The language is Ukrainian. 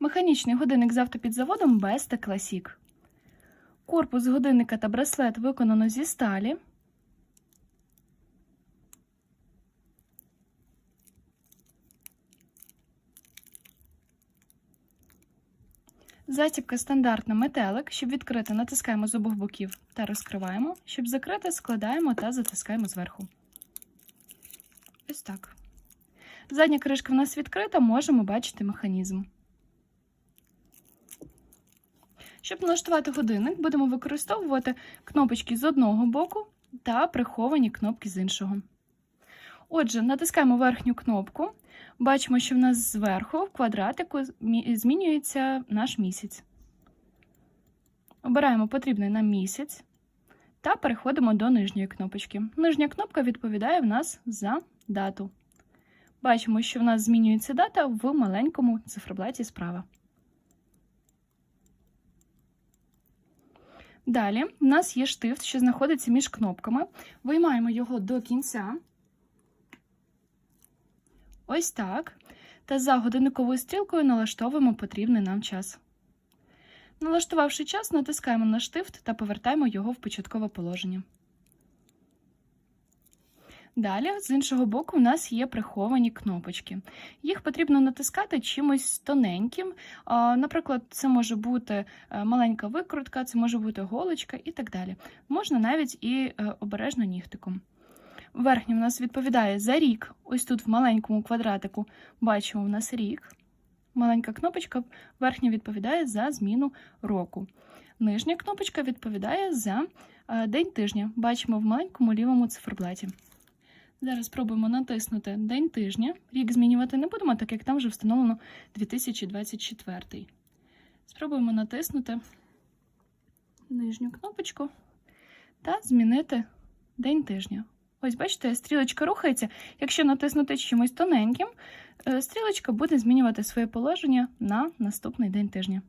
Механічний годинник з автопідзаводом Besta Classic. Корпус годинника та браслет виконано зі сталі. Застібка стандартна метелик. Щоб відкрити, натискаємо з обох боків та розкриваємо. Щоб закрити, складаємо та затискаємо зверху. Ось так. Задня кришка в нас відкрита, можемо бачити механізм. Щоб налаштувати годинник, будемо використовувати кнопочки з одного боку та приховані кнопки з іншого. Отже, натискаємо верхню кнопку, бачимо, що в нас зверху в квадратику змінюється наш місяць. Обираємо потрібний нам місяць та переходимо до нижньої кнопочки. Нижня кнопка відповідає в нас за дату. Бачимо, що в нас змінюється дата в маленькому циферблаті справа. Далі в нас є штифт, що знаходиться між кнопками. Виймаємо його до кінця. Ось так. Та за годинниковою стрілкою налаштовуємо потрібний нам час. Налаштувавши час, натискаємо на штифт та повертаємо його в початкове положення. Далі, з іншого боку, у нас є приховані кнопочки. Їх потрібно натискати чимось тоненьким. Наприклад, це може бути е, маленька викрутка, це може бути голочка і так далі. Можна навіть і е, обережно нігтиком. Верхній у нас відповідає за рік. Ось тут в маленькому квадратику бачимо у нас рік. Маленька кнопочка верхня відповідає за зміну року. Нижня кнопочка відповідає за е, день тижня. Бачимо в маленькому лівому циферблаті. Зараз спробуємо натиснути день тижня. Рік змінювати не будемо, так як там вже встановлено 2024. Спробуємо натиснути нижню кнопочку та змінити день тижня. Ось, бачите, стрілочка рухається. Якщо натиснути чимось тоненьким, е, стрілочка буде змінювати своє положення на наступний день тижня.